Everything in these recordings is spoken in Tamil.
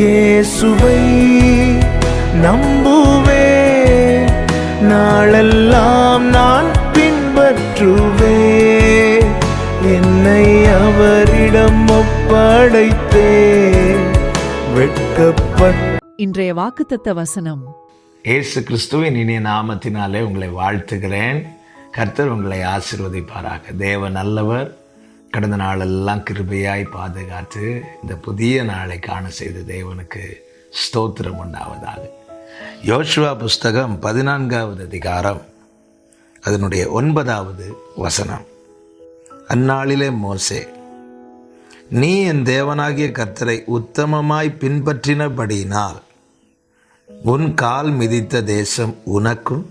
இயேசுவை நம்புவேன் நாளெல்லாம் நான் பின்பற்றுவேன் என்னை அவரிடம் ஒப்படைத்தேன். வெட்கப்பட்ட இன்றைய வாக்குத்தத்த வசனம். இயேசு கிறிஸ்துவின் இனிய நாமத்தினாலே உங்களை வாழ்த்துகிறேன். கர்த்தர் உங்களை ஆசீர்வதிப்பாராக. தேவ நல்லவர். கடந்த நாளெல்லாம் கிருபையாய் பாதுகாத்து இந்த புதிய நாளை காண செய்த தேவனுக்கு ஸ்தோத்திரம் உண்டாவதாக. யோசுவா புஸ்தகம் பதினான்காவது அதிகாரம் அதனுடைய ஒன்பதாவது வசனம். அந்நாளிலே மோசே நீ என் தேவனாகிய கர்த்தரை உத்தமமாய் பின்பற்றினபடியினால் உன் கால் மிதித்த தேசம் உனக்கும்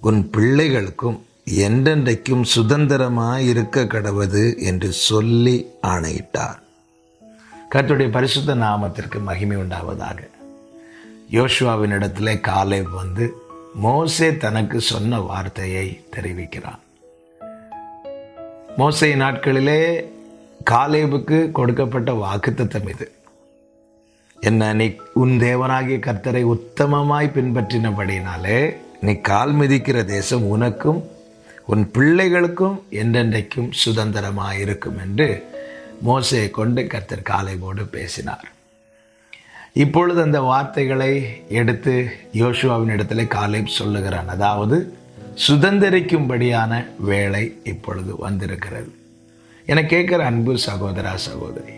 உன் பிள்ளைகளுக்கும் என்றென்றைக்கும் சுதந்திரமாய் இருக்க கடவது என்று சொல்லி ஆணையிட்டார். கத்துடைய பரிசுத்த நாமத்திற்கு மகிமை உண்டாவதாக. யோசுவாவின் இடத்துல காலை வந்து மோசே தனக்கு சொன்ன வார்த்தையை தெரிவிக்கிறான் மோசே நாட்களிலே காலேபுக்கு கொடுக்கப்பட்ட வாக்குத்தத்தம் இது. என்ன நீ உன் தேவனாகிய கர்த்தரை உத்தமமாய் பின்பற்றினபடினாலே நீ கால் மிதிக்கிற தேசம் உனக்கும் உன் பிள்ளைகளுக்கும் என்றென்றைக்கும் சுதந்திரமாக இருக்கும் என்று மோசையை கொண்டு கர்த்தர் காலைவோடு பேசினார். இப்பொழுது அந்த வார்த்தைகளை எடுத்து யோசுவாவின் இடத்துல காலேப் சொல்லுகிறான். அதாவது சுதந்திரிக்கும்படியான வேலை இப்பொழுது வந்திருக்கிறது. என கேட்குற அன்பு சகோதரா சகோதரி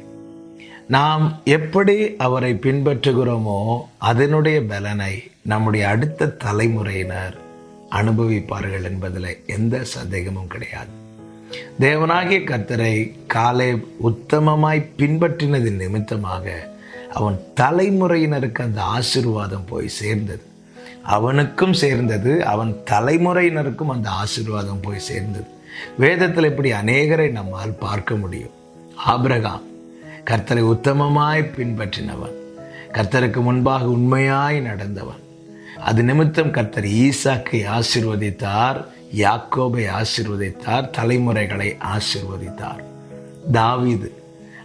நாம் எப்படி அவரை பின்பற்றுகிறோமோ அதனுடைய பலனை நம்முடைய அடுத்த தலைமுறையினர் அனுபவிப்பார்கள் என்பதில் எந்த சந்தேகமும் கிடையாது. தேவனாகிய கர்த்தரை காலை உத்தமமாய் பின்பற்றினதின் நிமித்தமாக அவன் தலைமுறையினருக்கு அந்த ஆசீர்வாதம் போய் சேர்ந்தது. அவனுக்கும் சேர்ந்தது அவன் தலைமுறையினருக்கும் அந்த ஆசீர்வாதம் போய் சேர்ந்தது. வேதத்தில் இப்படி அநேகரை நம்மால் பார்க்க முடியும். ஆபிரகாம் கர்த்தரை உத்தமமாய் பின்பற்றினவன். கர்த்தருக்கு முன்பாக உண்மையாய் நடந்தவன். அது நிமித்தம் கர்த்தர் ஈசாக்கை ஆசிர்வதித்தார் யாக்கோபை ஆசிர்வதித்தார் தலைமுறைகளை ஆசிர்வதித்தார். தாவீது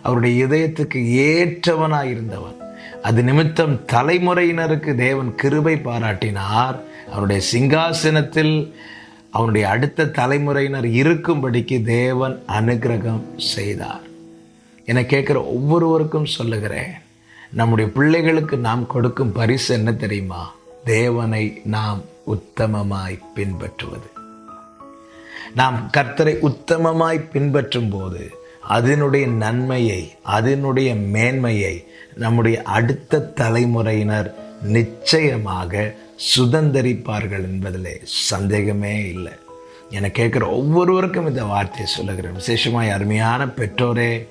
அவருடைய இதயத்துக்கு ஏற்றவனாயிருந்தவன் அது நிமித்தம் தலைமுறையினருக்கு தேவன் கிருபை பாராட்டினார். அவருடைய சிங்காசனத்தில் அவனுடைய அடுத்த தலைமுறையினர் இருக்கும்படிக்கு தேவன் அனுகிரகம் செய்தார். என கேட்குற ஒவ்வொருவருக்கும் சொல்லுகிறேன் நம்முடைய பிள்ளைகளுக்கு நாம் கொடுக்கும் பரிசு என்ன தெரியுமா? தேவனை நாம் உத்தமமாய் பின்பற்றுவது. நாம் கர்த்தரை உத்தமமாய் பின்பற்றும் போது அதனுடைய நன்மையை அதனுடைய மேன்மையை நம்முடைய அடுத்த தலைமுறையினர் நிச்சயமாக சுதந்திரிப்பார்கள் என்பதில் சந்தேகமே இல்லை. என கேட்குற ஒவ்வொருவருக்கும் இந்த வார்த்தையை சொல்லுகிறேன். விசேஷமாய் அருமையான பெற்றோரே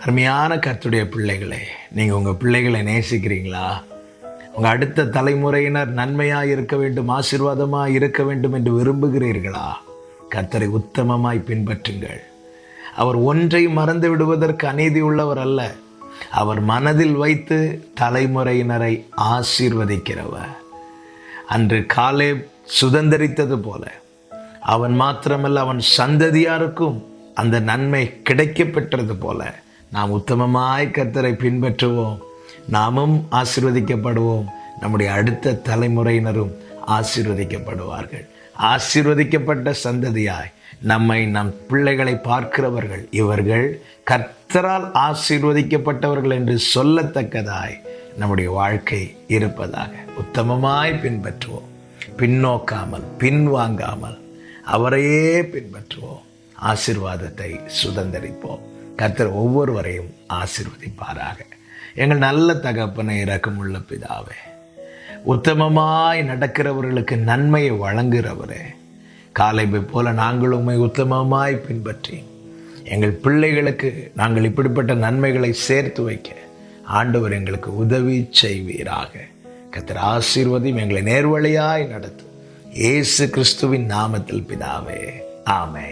அருமையான கர்த்துடைய பிள்ளைகளே நீங்கள் உங்கள் பிள்ளைகளை நேசிக்கிறீங்களா? உங்கள் அடுத்த தலைமுறையினர் நன்மையாக இருக்க வேண்டும் ஆசீர்வாதமாக இருக்க வேண்டும் என்று விரும்புகிறீர்களா? கர்த்தரை உத்தமமாய் பின்பற்றுங்கள். அவர் ஒன்றை மறந்து விடுவதற்கு அநீதி உள்ளவர் அல்ல. அவர் மனதில் வைத்து தலைமுறையினரை ஆசீர்வதிக்கிறவர். அன்று காலே சுதந்திரித்தது போல. அவன் மாத்திரமல்ல அவன் சந்ததியாருக்கும் அந்த நன்மை கிடைக்கப்பெற்றது போல. நாம் உத்தமமாய் கர்த்தரை பின்பற்றுவோம். நாமும் ஆசிர்வதிக்கப்படுவோம். நம்முடைய அடுத்த தலைமுறையினரும் ஆசிர்வதிக்கப்படுவார்கள். ஆசிர்வதிக்கப்பட்ட சந்ததியாய் நம்மை நம் பிள்ளைகளை பார்க்கிறவர்கள் இவர்கள் கர்த்தரால் ஆசீர்வதிக்கப்பட்டவர்கள் என்று சொல்லத்தக்கதாய் நம்முடைய வாழ்க்கை இருப்பதாக உத்தமமாய் பின்பற்றுவோம். பின்னோக்காமல் பின்வாங்காமல் அவரையே பின்பற்றுவோம். ஆசிர்வாதத்தை சுதந்திரிப்போம். கர்த்தர் ஒவ்வொருவரையும் ஆசிர்வதிப்பாராக. எங்கள் நல்ல தகப்பனை இறக்கமுள்ள பிதாவே. உத்தமமாய் நடக்கிறவர்களுக்கு நன்மையை வழங்குகிறவரே. காலைபை போல நாங்கள் உண்மை உத்தமமாய் பின்பற்றி எங்கள் பிள்ளைகளுக்கு நாங்கள் இப்படிப்பட்ட நன்மைகளை சேர்த்து வைக்க ஆண்டவர் எங்களுக்கு உதவி செய்வீராக. கத்திர ஆசீர்வதியும் எங்களை நேர்வழியாய் நடத்தும் இயேசு கிறிஸ்துவின் நாமத்தில் பிதாவே. ஆமே